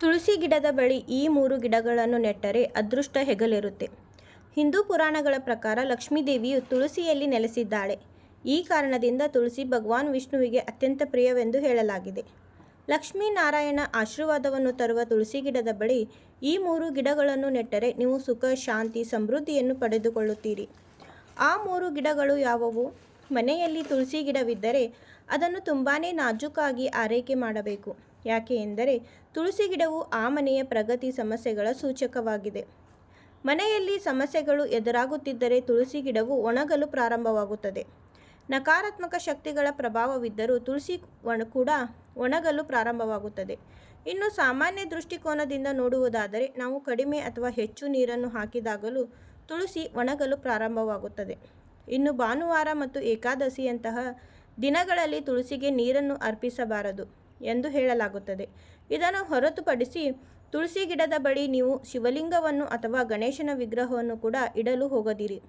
ತುಳಸಿ ಗಿಡದ ಬಳಿ ಈ ಮೂರು ಗಿಡಗಳನ್ನು ನೆಟ್ಟರೆ ಅದೃಷ್ಟ ಹೆಗಲಿರುತ್ತೆ. ಹಿಂದೂ ಪುರಾಣಗಳ ಪ್ರಕಾರ ಲಕ್ಷ್ಮೀದೇವಿಯು ತುಳಸಿಯಲ್ಲಿ ನೆಲೆಸಿದ್ದಾಳೆ. ಈ ಕಾರಣದಿಂದ ತುಳಸಿ ಭಗವಾನ್ ವಿಷ್ಣುವಿಗೆ ಅತ್ಯಂತ ಪ್ರಿಯವೆಂದು ಹೇಳಲಾಗಿದೆ. ಲಕ್ಷ್ಮೀನಾರಾಯಣ ಆಶೀರ್ವಾದವನ್ನು ತರುವ ತುಳಸಿ ಗಿಡದ ಬಳಿ ಈ ಮೂರು ಗಿಡಗಳನ್ನು ನೆಟ್ಟರೆ ನೀವು ಸುಖ, ಶಾಂತಿ, ಸಮೃದ್ಧಿಯನ್ನು ಪಡೆದುಕೊಳ್ಳುತ್ತೀರಿ. ಆ ಮೂರು ಗಿಡಗಳು ಯಾವುವು? ಮನೆಯಲ್ಲಿ ತುಳಸಿ ಗಿಡವಿದ್ದರೆ ಅದನ್ನು ತುಂಬಾ ನಾಜೂಕಾಗಿ ಆರೈಕೆ ಮಾಡಬೇಕು. ಯಾಕೆ ಎಂದರೆ ತುಳಸಿ ಗಿಡವು ಆ ಮನೆಯ ಪ್ರಗತಿ ಸಮಸ್ಯೆಗಳ ಸೂಚಕವಾಗಿದೆ. ಮನೆಯಲ್ಲಿ ಸಮಸ್ಯೆಗಳು ಎದುರಾಗುತ್ತಿದ್ದರೆ ತುಳಸಿ ಗಿಡವು ಒಣಗಲು ಪ್ರಾರಂಭವಾಗುತ್ತದೆ. ನಕಾರಾತ್ಮಕ ಶಕ್ತಿಗಳ ಪ್ರಭಾವವಿದ್ದರೂ ತುಳಸಿ ಒಣ ಕೂಡ ಒಣಗಲು ಪ್ರಾರಂಭವಾಗುತ್ತದೆ. ಇನ್ನು ಸಾಮಾನ್ಯ ದೃಷ್ಟಿಕೋನದಿಂದ ನೋಡುವುದಾದರೆ ನಾವು ಕಡಿಮೆ ಅಥವಾ ಹೆಚ್ಚು ನೀರನ್ನು ಹಾಕಿದಾಗಲೂ ತುಳಸಿ ಒಣಗಲು ಪ್ರಾರಂಭವಾಗುತ್ತದೆ. ಇನ್ನು ಭಾನುವಾರ ಮತ್ತು ಏಕಾದಶಿಯಂತಹ ದಿನಗಳಲ್ಲಿ ತುಳಸಿಗೆ ನೀರನ್ನು ಅರ್ಪಿಸಬಾರದು. ಎಂದು ಹೇಳಲಾಗುತ್ತದೆ. ಇದನ್ನು ಹೊರತುಪಡಿಸಿ ತುಳಸಿ ಗಿಡದ ಬಳಿ ನೀವು ಶಿವಲಿಂಗವನ್ನು ಅಥವಾ ಗಣೇಶನ ವಿಗ್ರಹವನ್ನು ಕೂಡ ಇಡಲು ಹೋಗದಿರಿ.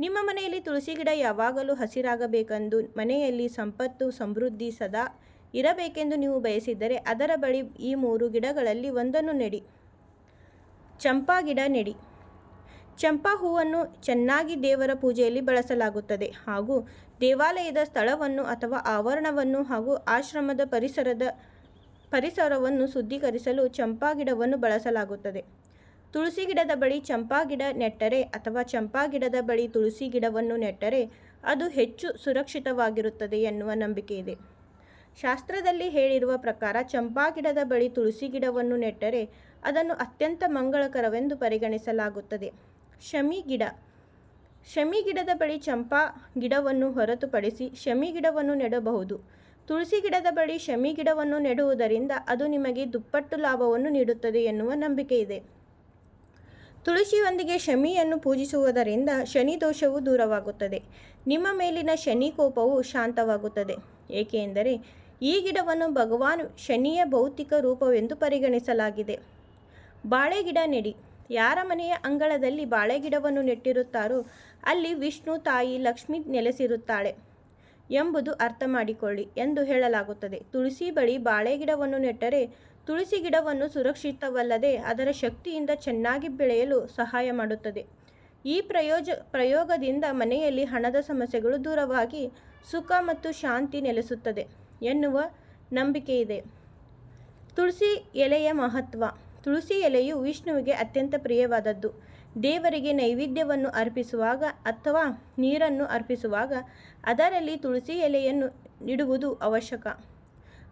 ನಿಮ್ಮ ಮನೆಯಲ್ಲಿ ತುಳಸಿ ಗಿಡ ಯಾವಾಗಲೂ ಹಸಿರಾಗಬೇಕೆಂದು ಮನೆಯಲ್ಲಿ ಸಂಪತ್ತು, ಸಮೃದ್ಧಿ ಸದಾ ಇರಬೇಕೆಂದು ನೀವು ಬಯಸಿದ್ದರೆ ಅದರ ಬಳಿ ಈ ಮೂರು ಗಿಡಗಳಲ್ಲಿ ಒಂದನ್ನು ನೆಡಿ. ಚಂಪಾ ಗಿಡ ನೆಡಿ. ಚಂಪಾ ಹೂವನ್ನು ಚೆನ್ನಾಗಿ ದೇವರ ಪೂಜೆಯಲ್ಲಿ ಬಳಸಲಾಗುತ್ತದೆ ಹಾಗೂ ದೇವಾಲಯದ ಸ್ಥಳವನ್ನು ಅಥವಾ ಆವರಣವನ್ನು ಹಾಗೂ ಆಶ್ರಮದ ಪರಿಸರದ ಪರಿಸರವನ್ನು ಶುದ್ಧೀಕರಿಸಲು ಚಂಪಾ ಗಿಡವನ್ನು ಬಳಸಲಾಗುತ್ತದೆ. ತುಳಸಿ ಗಿಡದ ಬಳಿ ಚಂಪಾ ಗಿಡ ನೆಟ್ಟರೆ ಅಥವಾ ಚಂಪಾ ಗಿಡದ ಬಳಿ ತುಳಸಿ ಗಿಡವನ್ನು ನೆಟ್ಟರೆ ಅದು ಹೆಚ್ಚು ಸುರಕ್ಷಿತವಾಗಿರುತ್ತದೆ ಎನ್ನುವ ನಂಬಿಕೆ ಇದೆ. ಶಾಸ್ತ್ರದಲ್ಲಿ ಹೇಳಿರುವ ಪ್ರಕಾರ ಚಂಪಾ ಗಿಡದ ಬಳಿ ತುಳಸಿ ಗಿಡವನ್ನು ನೆಟ್ಟರೆ ಅದನ್ನು ಅತ್ಯಂತ ಮಂಗಳಕರವೆಂದು ಪರಿಗಣಿಸಲಾಗುತ್ತದೆ. ಶಮಿ ಗಿಡ ಶಮಿ ಗಿಡದ ಬಳಿ ಚಂಪಾ ಗಿಡವನ್ನು ಹೊರತುಪಡಿಸಿ ಶಮಿ ಗಿಡವನ್ನು ನೆಡಬಹುದು. ತುಳಸಿ ಗಿಡದ ಬಳಿ ಶಮಿ ಗಿಡವನ್ನು ನೆಡುವುದರಿಂದ ಅದು ನಿಮಗೆ ದುಪ್ಪಟ್ಟು ಲಾಭವನ್ನು ನೀಡುತ್ತದೆ ಎನ್ನುವ ನಂಬಿಕೆ ಇದೆ. ತುಳಸಿಯೊಂದಿಗೆ ಶಮಿಯನ್ನು ಪೂಜಿಸುವುದರಿಂದ ಶನಿ ದೋಷವು ದೂರವಾಗುತ್ತದೆ. ನಿಮ್ಮ ಮೇಲಿನ ಶನಿ ಕೋಪವು ಶಾಂತವಾಗುತ್ತದೆ. ಏಕೆಂದರೆ ಈ ಗಿಡವನ್ನು ಭಗವಾನ್ ಶನಿಯ ಭೌತಿಕ ರೂಪವೆಂದು ಪರಿಗಣಿಸಲಾಗಿದೆ. ಬಾಳೆ ಗಿಡ ನೆಡಿ. ಯಾರ ಮನೆಯ ಅಂಗಳದಲ್ಲಿ ಬಾಳೆಗಿಡವನ್ನು ನೆಟ್ಟಿರುತ್ತಾರೋ ಅಲ್ಲಿ ವಿಷ್ಣು ತಾಯಿ ಲಕ್ಷ್ಮಿ ನೆಲೆಸಿರುತ್ತಾಳೆ ಎಂಬುದು ಅರ್ಥ ಮಾಡಿಕೊಳ್ಳಿ ಎಂದು ಹೇಳಲಾಗುತ್ತದೆ. ತುಳಸಿ ಬಳಿ ಬಾಳೆ ಗಿಡವನ್ನು ನೆಟ್ಟರೆ ತುಳಸಿ ಗಿಡವನ್ನು ಸುರಕ್ಷಿತವಲ್ಲದೆ ಅದರ ಶಕ್ತಿಯಿಂದ ಚೆನ್ನಾಗಿ ಬೆಳೆಯಲು ಸಹಾಯ ಮಾಡುತ್ತದೆ. ಈ ಪ್ರಯೋಜ, ಪ್ರಯೋಗದಿಂದ ಮನೆಯಲ್ಲಿ ಹಣದ ಸಮಸ್ಯೆಗಳು ದೂರವಾಗಿ ಸುಖ ಮತ್ತು ಶಾಂತಿ ನೆಲೆಸುತ್ತದೆ ಎನ್ನುವ ನಂಬಿಕೆ ಇದೆ ತುಳಸಿ ಎಲೆಯ ಮಹತ್ವ ತುಳಸಿ ಎಲೆಯು ವಿಷ್ಣುವಿಗೆ ಅತ್ಯಂತ ಪ್ರಿಯವಾದದ್ದು. ದೇವರಿಗೆ ನೈವೇದ್ಯವನ್ನು ಅರ್ಪಿಸುವಾಗ ಅಥವಾ ನೀರನ್ನು ಅರ್ಪಿಸುವಾಗ ಅದರಲ್ಲಿ ತುಳಸಿ ಎಲೆಯನ್ನು ಇಡುವುದು ಅವಶ್ಯಕ.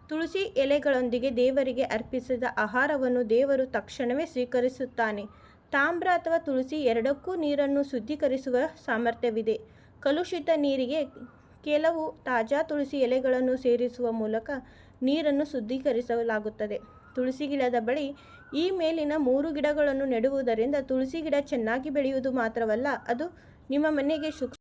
ತುಳಸಿ ಎಲೆಗಳೊಂದಿಗೆ ದೇವರಿಗೆ ಅರ್ಪಿಸಿದ ಆಹಾರವನ್ನು ದೇವರು ತಕ್ಷಣವೇ ಸ್ವೀಕರಿಸುತ್ತಾನೆ. ತಾಮ್ರ ಅಥವಾ ತುಳಸಿ ಎರಡಕ್ಕೂ ನೀರನ್ನು ಶುದ್ಧೀಕರಿಸುವ ಸಾಮರ್ಥ್ಯವಿದೆ. ಕಲುಷಿತ ನೀರಿಗೆ ಕೆಲವು ತಾಜಾ ತುಳಸಿ ಎಲೆಗಳನ್ನು ಸೇರಿಸುವ ಮೂಲಕ ನೀರನ್ನು ಶುದ್ಧೀಕರಿಸಲಾಗುತ್ತದೆ. ತುಳಸಿ ಗಿಡದ ಬಳಿ ಈ ಮೇಲಿನ ಮೂರು ಗಿಡಗಳನ್ನು ನೆಡುವುದರಿಂದ ತುಳಸಿ ಗಿಡ ಚೆನ್ನಾಗಿ ಬೆಳೆಯುವುದು ಮಾತ್ರವಲ್ಲ, ಅದು ನಿಮ್ಮ ಮನೆಗೆ ಸುಖ